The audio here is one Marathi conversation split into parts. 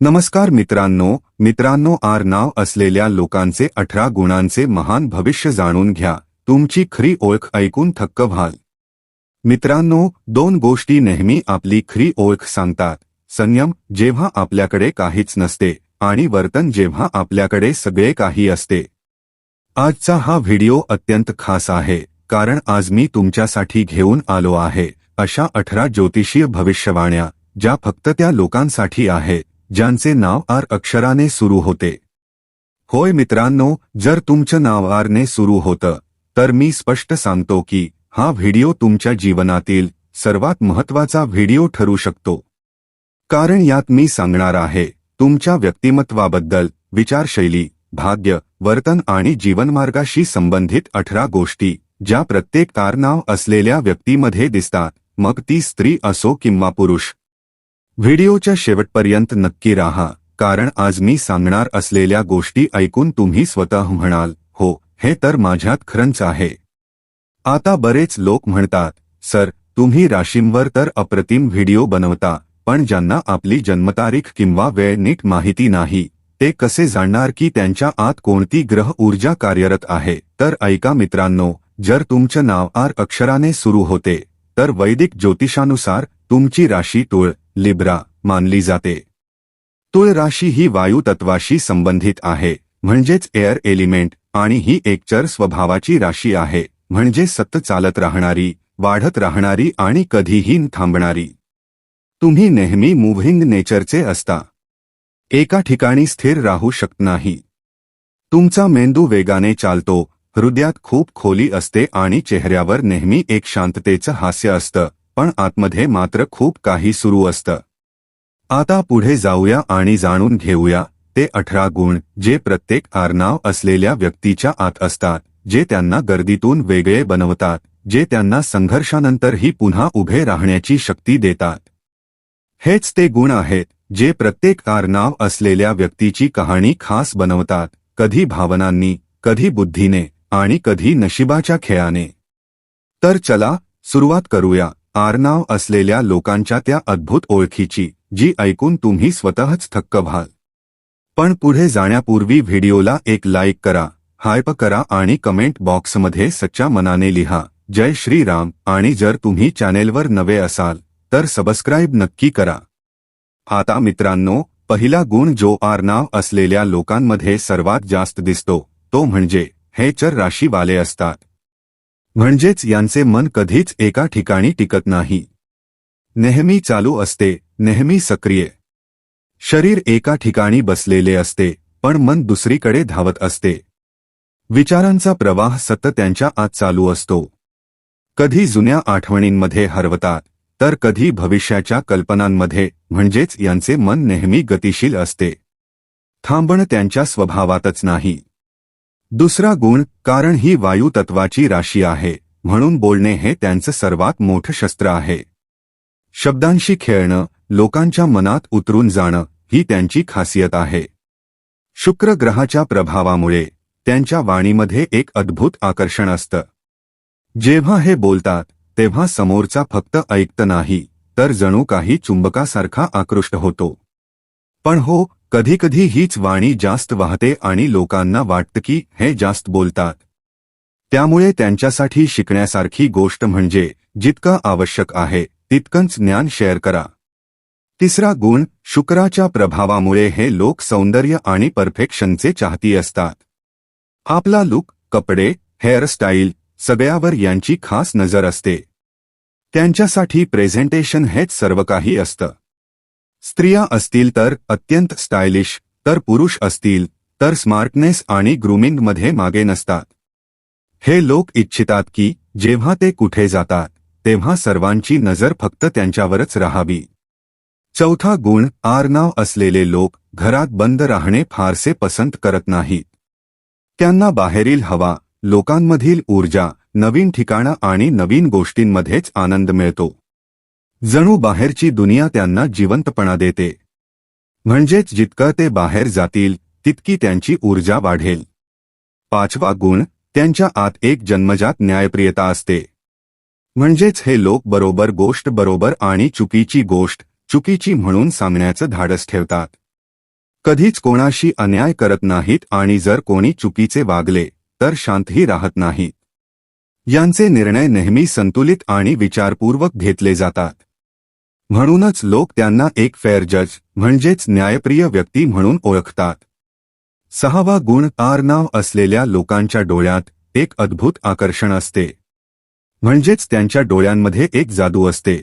नमस्कार मित्रांनो मित्रांनो आर नाव असलेल्या लोकांचे अठरा गुणांचे महान भविष्य जाणून घ्या. तुमची खरी ओळख ऐकून थक्क व्हाल. मित्रांनो दोन गोष्टी नेहमी आपली खरी ओळख सांगतात. संयम जेव्हा आपल्याकडे काहीच नसते आणि वर्तन जेव्हा आपल्याकडे सगळे काही असते. आजचा हा व्हिडिओ अत्यंत खास आहे कारण आज मी तुमच्यासाठी घेऊन आलो आहे अशा अठरा ज्योतिषीय भविष्यवाण्या ज्या फक्त त्या लोकांसाठी आहे ज्यांचे नाव आर अक्षराने सुरू होते. होय मित्रांनो जर तुमचं नाव आरने सुरू होतं तर मी स्पष्ट सांगतो की हा व्हिडिओ तुमच्या जीवनातील सर्वात महत्त्वाचा व्हिडिओ ठरू शकतो. कारण यात मी सांगणार आहे तुमच्या व्यक्तिमत्वाबद्दल विचारशैली भाग्य वर्तन आणि जीवनमार्गाशी संबंधित अठरा गोष्टी ज्या प्रत्येक कारनाव असलेल्या व्यक्तीमध्ये दिसतात मग ती स्त्री असो किंवा पुरुष व्हिडिओच्या शेवटपर्यंत नक्की राहा कारण आज मी सांगणार असलेल्या गोष्टी ऐकून तुम्ही स्वतः म्हणाल हो हे तर माझ्यात खरंच आहे. आता बरेच लोक म्हणतात सर तुम्ही राशींवर तर अप्रतिम व्हिडिओ बनवता पण ज्यांना आपली जन्मतारीख किंवा वेळ नीट माहिती नाही ते कसे जाणणार की त्यांच्या आत कोणती ग्रह ऊर्जा कार्यरत आहे? तर ऐका मित्रांनो जर तुमचं नाव आर अक्षराने सुरू होते तर वैदिक ज्योतिषानुसार तुमची राशी तुळ लिब्रा मानली जाते. तुळ राशी ही वायू तत्वाशी संबंधित आहे म्हणजेच एअर एलिमेंट आणि ही एकचर स्वभावाची राशी आहे म्हणजे सतत चालत राहणारी वाढत राहणारी आणि कधीही थांबणारी. तुम्ही नेहमी मुव्हिंग नेचरचे असता. एका ठिकाणी स्थिर राहू शकत नाही. तुमचा मेंदू वेगाने चालतो हृदयात खूप खोली असते आणि चेहऱ्यावर नेहमी एक शांततेचं हास्य असतं. पण आतमध्ये मात्र खूप काही सुरू असतं. आता पुढे जाऊया आणि जाणून घेऊया ते अठरा गुण जे प्रत्येक आरनाव असलेल्या व्यक्तीच्या आत असतात जे त्यांना गर्दीतून वेगळे बनवतात जे त्यांना संघर्षानंतरही पुन्हा उभे राहण्याची शक्ती देतात. हेच ते गुण आहेत जे प्रत्येक आरनाव असलेल्या व्यक्तीची कहाणी खास बनवतात कधी भावनांनी कधी बुद्धीने आणि कधी नशिबाच्या खेळाने. तर चला सुरुवात करूया. आरनाव असलेल्या लोकांच्या त्या अद्भुत ओळखीची जी ऐकून तुम्ही स्वतःच थक्क व्हाल. पण पुढे जाण्यापूर्वी व्हिडिओला एक लाईक करा हायप करा आणि कमेंट बॉक्समध्ये सच्च्या मनाने लिहा जय श्रीराम आणि जर तुम्ही चॅनेलवर नवे असाल तर सबस्क्राईब नक्की करा. आता मित्रांनो पहिला गुण जो आरनाव असलेल्या लोकांमध्ये सर्वात जास्त दिसतो तो म्हणजे हे चर राशीवाले असतात. म्हणजेच यांचे मन कधीच एका ठिकाणी टिकत नाही. नेहमी चालू असते नेहमी सक्रिय. शरीर एका ठिकाणी बसलेले असते पण मन दुसरीकडे धावत असते. विचारांचा प्रवाह सतत त्यांच्या आत चालू असतो. कधी जुन्या आठवणींमध्ये हरवतात तर कधी भविष्याच्या कल्पनांमध्ये म्हणजेच यांचे मन नेहमी गतिशील असते. थांबण त्यांच्या स्वभावातच नाही. दुसरा गुण कारण ही वायू तत्वाची राशी आहे म्हणून बोलणे हे त्यांचं सर्वात मोठं शस्त्र आहे. शब्दांशी खेळणं लोकांच्या मनात उतरून जाणं ही त्यांची खासियत आहे. शुक्र ग्रहाच्या प्रभावामुळे त्यांच्या वाणीमध्ये एक अद्भुत आकर्षण असतं. जेव्हा हे बोलतात तेव्हा समोरचा फक्त ऐकत नाही तर जणू काही चुंबकासारखा आकृष्ट होतो. पण हो कधीकधी हीच वाणी जास्त वाहते आणि लोकांना वाटतं की हे जास्त बोलतात. त्यामुळे त्यांच्यासाठी शिकण्यासारखी गोष्ट म्हणजे जितका आवश्यक आहे तितकंच ज्ञान शेअर करा. तिसरा गुण शुक्राच्या प्रभावामुळे हे लोक सौंदर्य आणि परफेक्शनचे चाहती असतात. आपला लुक कपडे हेअरस्टाईल सगळ्यावर यांची खास नजर असते. त्यांच्यासाठी प्रेझेंटेशन हेच सर्व काही असतं. स्त्रिया असतील तर अत्यंत स्टायलिश तर पुरुष असतील तर स्मार्टनेस आणि ग्रूमिंगमध्ये मागे नसतात. हे लोक इच्छितात की जेव्हा ते कुठे जातात तेव्हा सर्वांची नजर फक्त त्यांच्यावरच राहावी. चौथा गुण आरनाव असलेले लोक घरात बंद राहणे फारसे पसंत करत नाहीत. त्यांना बाहेरील हवा लोकांमधील ऊर्जा नवीन ठिकाणं आणि नवीन गोष्टींमध्येच आनंद मिळतो. जणू बाहेरची दुनिया त्यांना जिवंतपणा देते. म्हणजेच जितकं ते बाहेर जातील तितकी त्यांची ऊर्जा वाढेल. पाचवा गुण त्यांच्या आत एक जन्मजात न्यायप्रियता असते. म्हणजेच हे लोक बरोबर गोष्ट बरोबर आणि चुकीची गोष्ट चुकीची म्हणून सांगण्याचं धाडस ठेवतात. कधीच कोणाशी अन्याय करत नाहीत आणि जर कोणी चुकीचे वागले तर शांतही राहत नाहीत. यांचे निर्णय नेहमी संतुलित आणि विचारपूर्वक घेतले जातात. म्हणूनच लोक त्यांना एक फेअर जज म्हणजेच न्यायप्रिय व्यक्ती म्हणून ओळखतात. सहावा गुण आर नाव असलेल्या लोकांच्या डोळ्यात एक अद्भुत आकर्षण असते. म्हणजेच त्यांच्या डोळ्यांमध्ये एक जादू असते.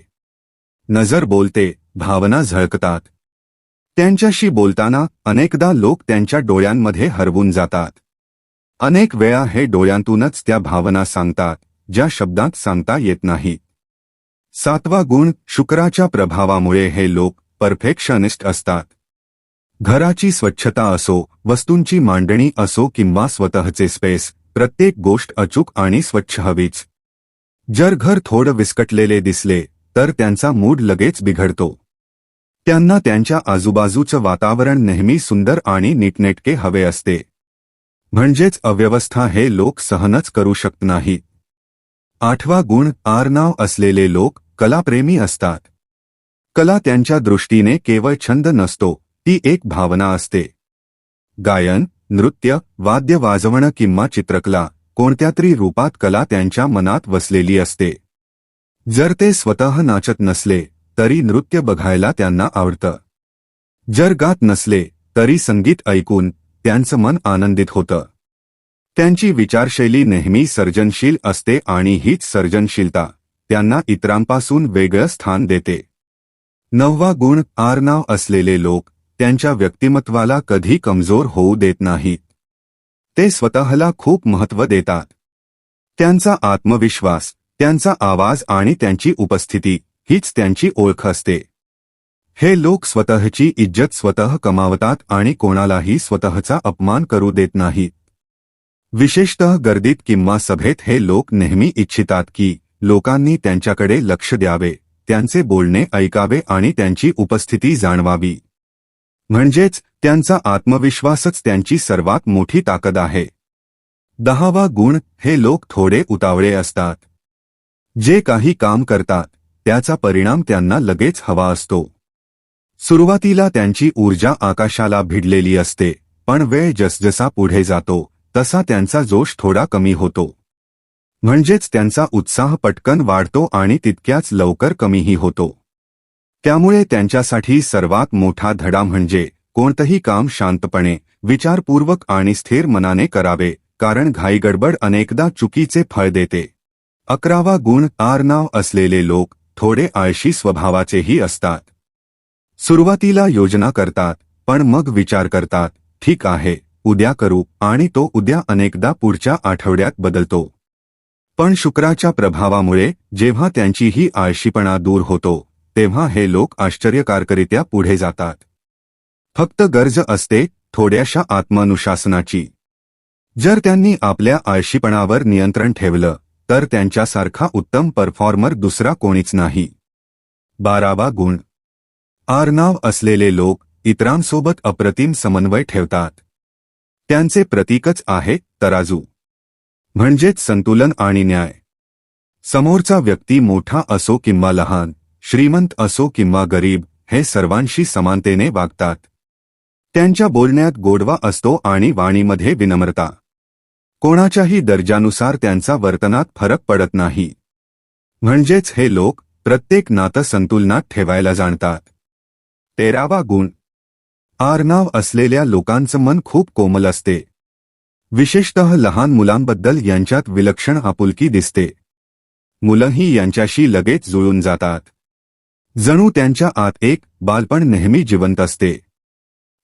नजर बोलते भावना झळकतात. त्यांच्याशी बोलताना अनेकदा लोक त्यांच्या डोळ्यांमध्ये हरवून जातात. अनेक वेळा हे डोळ्यांतूनच त्या भावना सांगतात ज्या शब्दात सांगता येत नाही. सातवा गुण शुक्राच्या प्रभावामुळे हे लोक परफेक्शनिस्ट असतात. घराची स्वच्छता असो वस्तूंची मांडणी असो किंवा स्वतःचे स्पेस प्रत्येक गोष्ट अचूक आणि स्वच्छ हवीच. जर घर थोडं विस्कटलेले दिसले तर त्यांचा मूड लगेच बिघडतो. त्यांना त्यांच्या आजूबाजूचं वातावरण नेहमी सुंदर आणि नीटनेटके हवे असते. म्हणजेच अव्यवस्था हे लोक सहनच करू शकत नाहीत आठवा गुण आरनाव असलेले लोक कलाप्रेमी असतात. कला त्यांच्या दृष्टीने केवळ छंद नसतो ती एक भावना असते. गायन नृत्य वाद्य वाजवणं किंवा चित्रकला कोणत्या तरी रूपात कला त्यांच्या मनात वसलेली असते. जर ते स्वतः नाचत नसले तरी नृत्य बघायला त्यांना आवडतं. जर गात नसले तरी संगीत ऐकून त्यांचं मन आनंदित होतं. त्यांची विचारशैली नेहमी सर्जनशील असते आणि हीच सर्जनशीलता. त्यांना इतरांपासून वेगळं स्थान देते. नववा गुण आरनाव असलेले लोक त्यांच्या व्यक्तिमत्वाला कधी कमजोर होऊ देत नाहीत. ते स्वतःला खूप महत्त्व देतात. त्यांचा आत्मविश्वास त्यांचा आवाज आणि त्यांची उपस्थिती हीच त्यांची ओळख असते. हे लोक स्वतःची इज्जत स्वतः कमावतात आणि कोणालाही स्वतःचा अपमान करू देत नाहीत. विशेषतः गर्दीत किंवा सभेत हे लोक नेहमी इच्छितात की लोकांनी त्यांच्याकडे लक्ष द्यावे त्यांचे बोलणे ऐकावे आणि त्यांची उपस्थिती जाणवावी. म्हणजेच त्यांचा आत्मविश्वासच त्यांची सर्वात मोठी ताकद आहे. दहावा गुण हे लोक थोडे उतावळे असतात. जे काही काम करतात त्याचा परिणाम त्यांना लगेच हवा असतो. सुरुवातीला त्यांची ऊर्जा आकाशाला भिडलेली असते पण वेळ जसजसा पुढे जातो तसा त्यांचा जोश थोडा कमी होतो. म्हणजेच त्यांचा उत्साह पटकन वाढतो आणि तितक्याच लवकर कमीही होतो. त्यामुळे त्यांच्यासाठी सर्वात मोठा धडा म्हणजे कोणतंही काम शांतपणे विचारपूर्वक आणि स्थिर मनाने करावे कारण घाईगडबड अनेकदा चुकीचे फळ देते. अकरावा गुण आरनाव असलेले लोक थोडे आळशी स्वभावाचेही असतात. सुरुवातीला योजना करतात पण मग विचार करतात ठीक आहे उद्या करू आणि तो उद्या अनेकदा पुढच्या आठवड्यात बदलतो. पण शुक्राच्या प्रभावामुळे जेव्हा त्यांची ही आळशीपणा दूर होतो तेव्हा हे लोक आश्चर्यकारकरित्या पुढे जातात. फक्त गरज असते थोड्याशा आत्मानुशासनाची. जर त्यांनी आपल्या आळशीपणावर नियंत्रण ठेवलं तर त्यांच्यासारखा उत्तम परफॉर्मर दुसरा कोणीच नाही. बारावा गुण. आरनाव असलेले लोक इतरांसोबत अप्रतिम समन्वय ठेवतात. त्यांचे प्रतीकच आहे तराजू. म्हणजेच संतुलन आणि न्याय. समोरचा व्यक्ती मोठा असो किंवा लहान श्रीमंत असो किंवा गरीब हे सर्वांशी समानतेने वागतात. त्यांच्या बोलण्यात गोडवा असतो आणि वाणीमध्ये विनम्रता. कोणाच्याही दर्जानुसार त्यांचा वर्तनात फरक पडत नाही. म्हणजेच हे लोक प्रत्येक नातं संतुलनात ठेवायला जाणतात. तेरावा गुण. आरनाव असलेल्या लोकांचं मन खूप कोमल असते. विशेषतः लहान मुलांबद्दल यांच्यात विलक्षण आपुलकी दिसते. मुलंही यांच्याशी लगेच जुळून जातात. जणू त्यांच्या आत एक बालपण नेहमी जिवंत असते.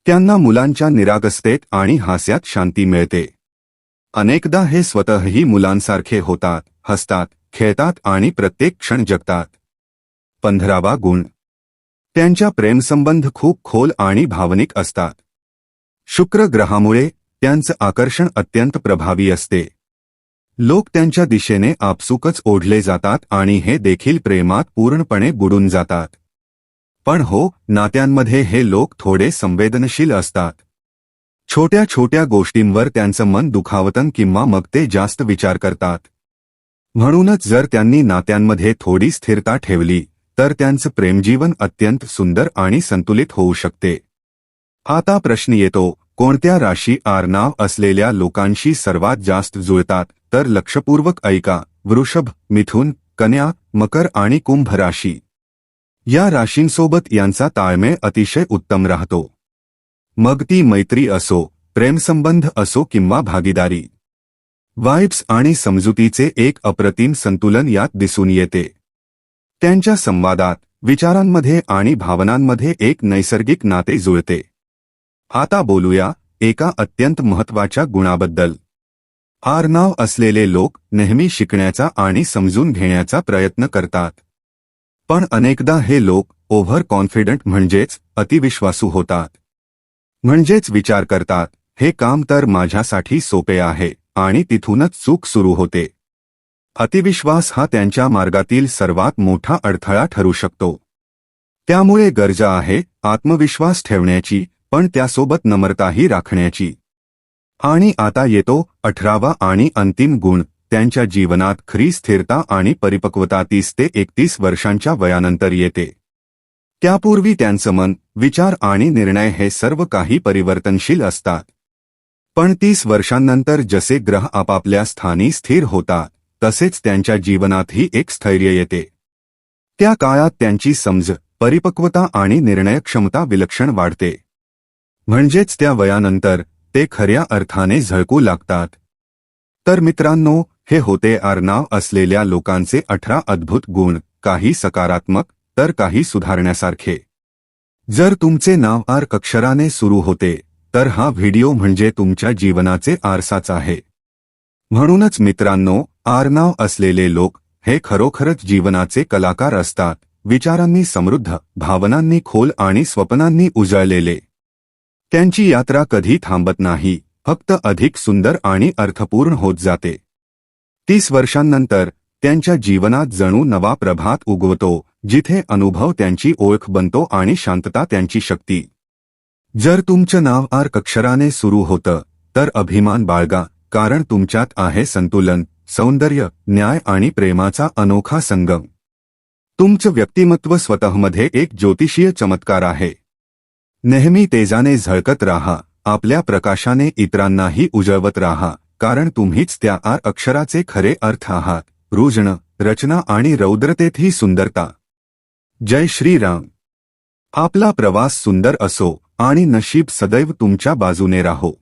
त्यांना मुलांच्या निरागस्तेत आणि हास्यात शांती मिळते. अनेकदा हे स्वतःही मुलांसारखे होतात हसतात खेळतात आणि प्रत्येक क्षण जगतात. पंधरावा गुण. त्यांच्या प्रेमसंबंध खूप खोल आणि भावनिक असतात. शुक्र ग्रहामुळे त्यांचं आकर्षण अत्यंत प्रभावी असते. लोक त्यांच्या दिशेने आपसुकच ओढले जातात आणि हे देखील प्रेमात पूर्णपणे बुडून जातात. पण हो नात्यांमध्ये हे लोक थोडे संवेदनशील असतात. छोट्या छोट्या गोष्टींवर त्यांचं मन दुखावतन किंवा मग ते जास्त विचार करतात. म्हणूनच जर त्यांनी नात्यांमध्ये थोडी स्थिरता ठेवली तर त्यांचं प्रेमजीवन अत्यंत सुंदर आणि संतुलित होऊ शकते. आता प्रश्न येतो कोणत्या राशी आर नाव असलेल्या लोकांशी सर्वात जास्त जुळतात तर लक्षपूर्वक ऐका. वृषभ मिथुन कन्या मकर आणि कुंभ राशी. या राशींसोबत यांचा ताळमेळ अतिशय उत्तम राहतो. मग ती मैत्री असो प्रेमसंबंध असो किंवा भागीदारी. वाईब्स आणि समजुतीचे एक अप्रतिम संतुलन यात दिसून येते. त्यांच्या संवादात विचारांमध्ये आणि भावनांमध्ये एक नैसर्गिक नाते जुळते. आता बोलूया एका अत्यंत महत्त्वाच्या गुणाबद्दल. आर नाव असलेले लोक नेहमी शिकण्याचा आणि समजून घेण्याचा प्रयत्न करतात. पण अनेकदा हे लोक ओव्हर कॉन्फिडंट म्हणजेच अतिविश्वासू होतात. म्हणजेच विचार करतात हे काम तर माझ्यासाठी सोपे आहे आणि तिथूनच चूक सुरू होते. अतिविश्वास हा त्यांच्या मार्गातील सर्वात मोठा अडथळा ठरू शकतो. त्यामुळे गरजा आहे आत्मविश्वास ठेवण्याची पण त्यासोबत नम्रताही राखण्याची. आणि आता येतो अठरावा आणि अंतिम गुण त्यांच्या जीवनात खरी स्थिरता आणि परिपक्वता तीस ते एकतीस वर्षांच्या वयानंतर येते. त्यापूर्वी त्यांचं मन विचार आणि निर्णय हे सर्व काही परिवर्तनशील असतात. पण तीस वर्षांनंतर जसे ग्रह आपापल्या स्थानी स्थिर होतात तसेच त्यांच्या जीवनातही एक स्थैर्य येते. त्या काळात त्यांची समज परिपक्वता आणि निर्णयक्षमता विलक्षण वाढते. म्हणजेच त्या वयानंतर ते खऱ्या अर्थाने झळकू लागतात. तर मित्रांनो हे होते आरनाव असलेल्या लोकांचे अठरा अद्भुत गुण काही सकारात्मक तर काही सुधारण्यासारखे. जर तुमचे नाव आर अक्षराने सुरू होते तर हा व्हिडिओ म्हणजे तुमच्या जीवनाचे आरसाच आहे. म्हणूनच मित्रांनो आरनाव असलेले लोक हे खरोखरच जीवनाचे कलाकार असतात. विचारांनी समृद्ध भावनांनी खोल आणि स्वप्नांनी उजळलेले. त्यांची यात्रा कधी थांबत नाही फक्त अधिक सुंदर आणि अर्थपूर्ण होत जाते. तीस वर्षांनंतर त्यांच्या जीवनात जणू नवा प्रभात उगवतो जिथे अनुभव त्यांची ओळख बनतो आणि शांतता त्यांची शक्ती. जर तुमचं नाव आर अक्षराने सुरू होतं तर अभिमान बाळगा कारण तुमच्यात आहे संतुलन सौंदर्य न्याय आणि प्रेमाचा अनोखा संगम. तुमचं व्यक्तिमत्व स्वतःमध्ये एक ज्योतिषीय चमत्कार आहे. नेहमी तेजाने झळकत राहा आपल्या प्रकाशाने इतरांनाही उजळवत राहा कारण तुम्हीच त्या आर अक्षराचे खरे अर्थ आहात. रुजण रचना आणि रौद्रतेतही सुंदरता. जय श्रीराम. आपला प्रवास सुंदर असो आणि नशीब सदैव तुमच्या बाजूने राहो.